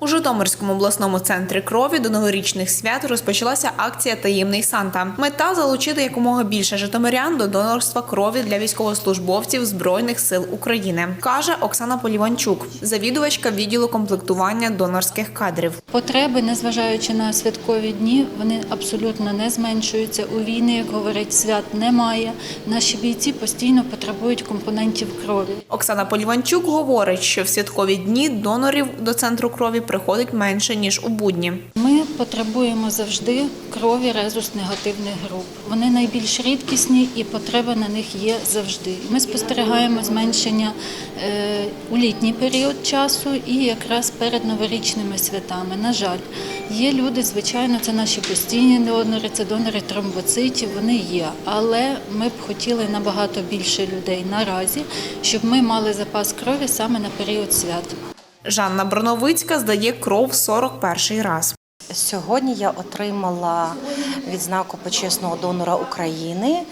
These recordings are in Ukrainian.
У Житомирському обласному центрі крові до новорічних свят розпочалася акція Таємний Санта. Мета залучити якомога більше житомирян до донорства крові для військовослужбовців Збройних сил України, каже Оксана Поліванчук, завідувачка відділу комплектування донорських кадрів. Потреби, незважаючи на святкові дні, вони абсолютно не зменшуються. У війни, як говорять, свят немає. Наші бійці постійно потребують компонентів крові. Оксана Поліванчук говорить, що в святкові дні донорів до центру крові приходить менше ніж у будні. Ми потребуємо завжди крові резус негативних груп. Вони найбільш рідкісні і потреба на них є завжди. Ми спостерігаємо зменшення е, у літній період часу і якраз перед новорічними святами. На жаль, є люди, звичайно, це наші постійні донори, це донори тромбоцитів. Вони є, але ми б хотіли набагато більше людей наразі, щоб ми мали запас крові саме на період свят. Жанна Броновицька здає кров 41 раз. Сьогодні я отримала відзнаку почесного донора України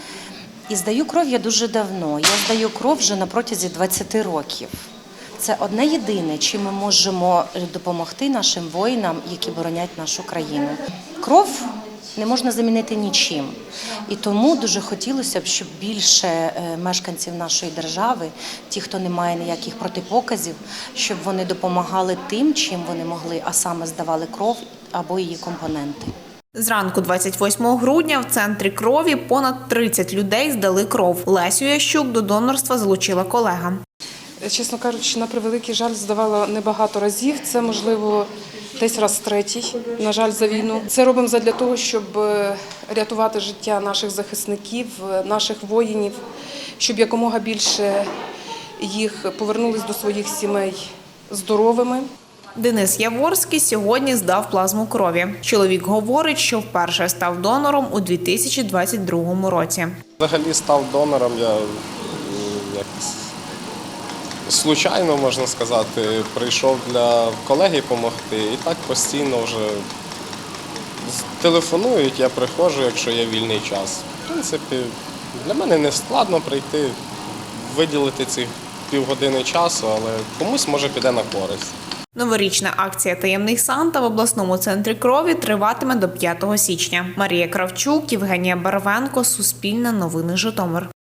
і здаю кров я дуже давно. Я здаю кров вже на протязі 20 років. Це одне єдине, чим ми можемо допомогти нашим воїнам, які боронять нашу країну. Кров не можна замінити нічим. І тому дуже хотілося б, щоб більше е, мешканців нашої держави, ті, хто не має ніяких протипоказів, щоб вони допомагали тим, чим вони могли, а саме здавали кров або її компоненти. Зранку 28 грудня в центрі крові понад 30 людей здали кров. Лесю Ящук до донорства залучила колега. Чесно кажучи, на превеликий жаль, здавала небагато разів. Це можливо десь раз третій, на жаль, за війну. Це робимо задля того, щоб е, рятувати життя наших захисників, е, наших воїнів, щоб якомога більше їх повернулись до своїх сімей здоровими. Денис Яворський сьогодні здав плазму крові. Чоловік говорить, що вперше став донором у 2022 році. Взагалі став донором я м, якось случайно, можна сказати, прийшов для колеги допомогти і так постійно вже телефонують, я приходжу, якщо є вільний час. В принципі, для мене не складно прийти, виділити ці півгодини часу, але комусь може піде на користь. Новорічна акція Таємний Санта в обласному центрі крові триватиме до 5 січня. Марія Кравчук, Євгенія Барвенко, Суспільне новини Житомир.